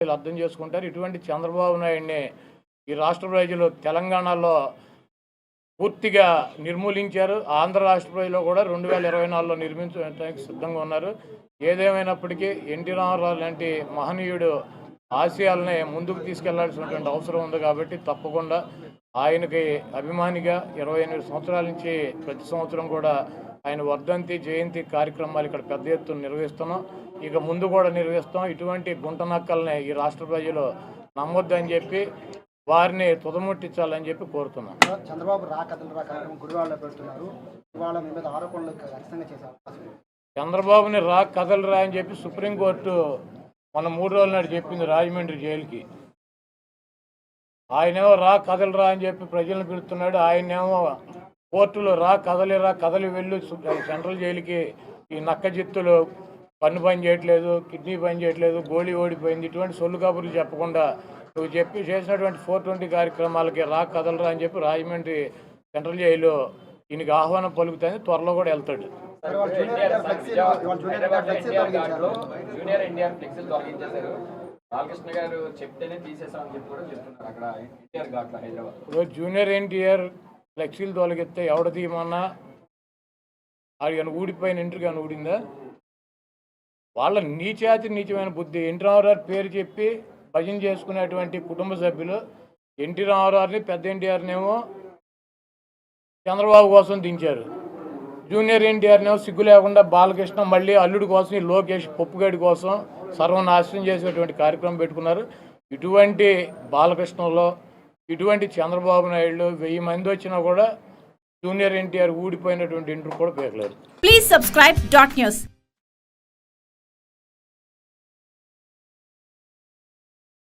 ప్రజలు అర్థం చేసుకుంటారు. ఇటువంటి చంద్రబాబు నాయుడిని ఈ రాష్ట్ర ప్రజలు తెలంగాణలో పూర్తిగా నిర్మూలించారు. ఆంధ్ర రాష్ట్ర ప్రజలు కూడా రెండు వేల ఇరవై నాలుగులో నిర్మించడానికి సిద్ధంగా ఉన్నారు. ఏదేమైనప్పటికీ ఎన్టీ రామారావు లాంటి మహనీయుడు ఆశయాలని ముందుకు తీసుకెళ్ళాల్సినటువంటి అవసరం ఉంది కాబట్టి తప్పకుండా ఆయనకి అభిమానిగా ఇరవై ఎనిమిది సంవత్సరాల నుంచి ప్రతి సంవత్సరం కూడా ఆయన వర్ధంతి జయంతి కార్యక్రమాలు ఇక్కడ పెద్ద ఎత్తున నిర్వహిస్తున్నాం. ఇక ముందు కూడా నిర్వహిస్తాం. ఇటువంటి గుంట నక్కల్ని ఈ రాష్ట్ర ప్రజలు నమ్మొద్దని చెప్పి వారిని తుదముట్టించాలని చెప్పి కోరుతున్నాం. చంద్రబాబు రా కథలు రా కార్యక్రమం గుడివాడలో పెడుతున్నారు. ఇవాళ మీ మీద ఆరోపణలు ఖచ్చితంగా చేసే అవకాశం ఉంది. చంద్రబాబుని రా కథలు రా అని చెప్పి సుప్రీంకోర్టు మన మూడు రోజుల నాడు చెప్పింది రాజమండ్రి జైలుకి. ఆయనేమో రా కథలు రా అని చెప్పి ప్రజలను పిలుస్తున్నాడు. ఆయనేమో కోర్టులో రా కదలి రా కదలి వెళ్ళు సెంట్రల్ జైలుకి ఈ నక్క జిత్తులు కన్ను పని చేయట్లేదు కిడ్నీ పని చేయట్లేదు గోళీ ఓడిపోయింది. ఇటువంటి సొల్లు కబుర్లు చెప్పకుండా నువ్వు చెప్పి చేసినటువంటి ఫోర్ ట్వంటీ కార్యక్రమాలకి రా కదలరా అని చెప్పి రాజమండ్రి సెంట్రల్ జైలు ఈయనకి ఆహ్వానం పలుకుతుంది. త్వరలో కూడా వెళ్తాడు. జూనియర్ ఫ్లెక్సీలు వాళ్ళు బాలకృష్ణ గారు చెప్తేనే తీసేసామని చెప్పి కూడా చెప్తున్నారు అక్కడ ఎన్టీఆర్ ఘాట్లో హైదరాబాద్. ఇప్పుడు జూనియర్ ఎన్టీఆర్ ఫ్లెక్సీలు తొలగిస్తే ఎవడ తీయమన్నా? అది కానీ ఊడిపోయిన ఇంటికి కానీ ఊడిందా? వాళ్ళ నీచాతి నీచమైన బుద్ధి. ఎన్టీ రామారావు పేరు చెప్పి భజన చేసుకునేటువంటి కుటుంబ సభ్యులు ఎన్టీ రామారావుని పెద్ద ఎన్టీఆర్నేమో చంద్రబాబు కోసం దించారు. జూనియర్ ఎన్టీఆర్నేమో సిగ్గు లేకుండా బాలకృష్ణ మళ్ళీ అల్లుడి కోసం ఈ లోకేష్ పప్పుగడి కోసం సర్వనాశనం చేసేటువంటి కార్యక్రమం పెట్టుకున్నారు. ఇటువంటి బాలకృష్ణలో ఇటువంటి చంద్రబాబు నాయుడు వెయ్యి మంది వచ్చినా కూడా జూనియర్ ఎన్టీఆర్ ఊడిపోయినటువంటి ఇంటర్ కూడా పేర్లేదు ప్లీజ్ సబ్స్క్రైబ్ డాట్ న్యూస్